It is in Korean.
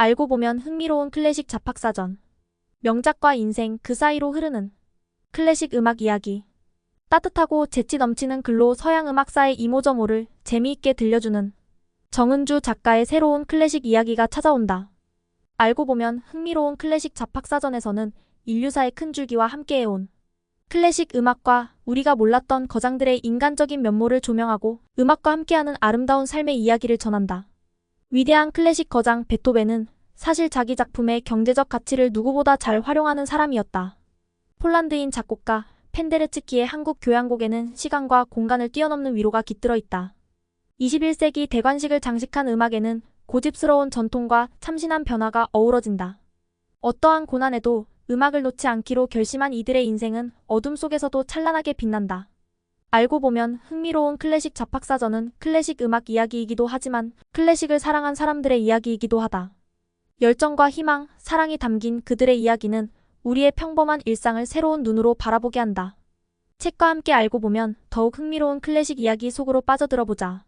알고 보면 흥미로운 클래식 잡학사전. 명작과 인생 그 사이로 흐르는 클래식 음악 이야기. 따뜻하고 재치 넘치는 글로 서양 음악사의 이모저모를 재미있게 들려주는 정은주 작가의 새로운 클래식 이야기가 찾아온다. 알고 보면 흥미로운 클래식 잡학사전에서는 인류사의 큰 줄기와 함께해온 클래식 음악과 우리가 몰랐던 거장들의 인간적인 면모를 조명하고 음악과 함께하는 아름다운 삶의 이야기를 전한다. 위대한 클래식 거장 베토벤은 사실 자기 작품의 경제적 가치를 누구보다 잘 활용하는 사람이었다. 폴란드인 작곡가 펜데르츠키의 한국 교향곡에는 시간과 공간을 뛰어넘는 위로가 깃들어 있다. 21세기 대관식을 장식한 음악에는 고집스러운 전통과 참신한 변화가 어우러진다. 어떠한 고난에도 음악을 놓지 않기로 결심한 이들의 인생은 어둠 속에서도 찬란하게 빛난다. 알고 보면 흥미로운 클래식 잡학사전은 클래식 음악 이야기이기도 하지만 클래식을 사랑한 사람들의 이야기이기도 하다. 열정과 희망, 사랑이 담긴 그들의 이야기는 우리의 평범한 일상을 새로운 눈으로 바라보게 한다. 책과 함께 알고 보면 더욱 흥미로운 클래식 이야기 속으로 빠져들어 보자.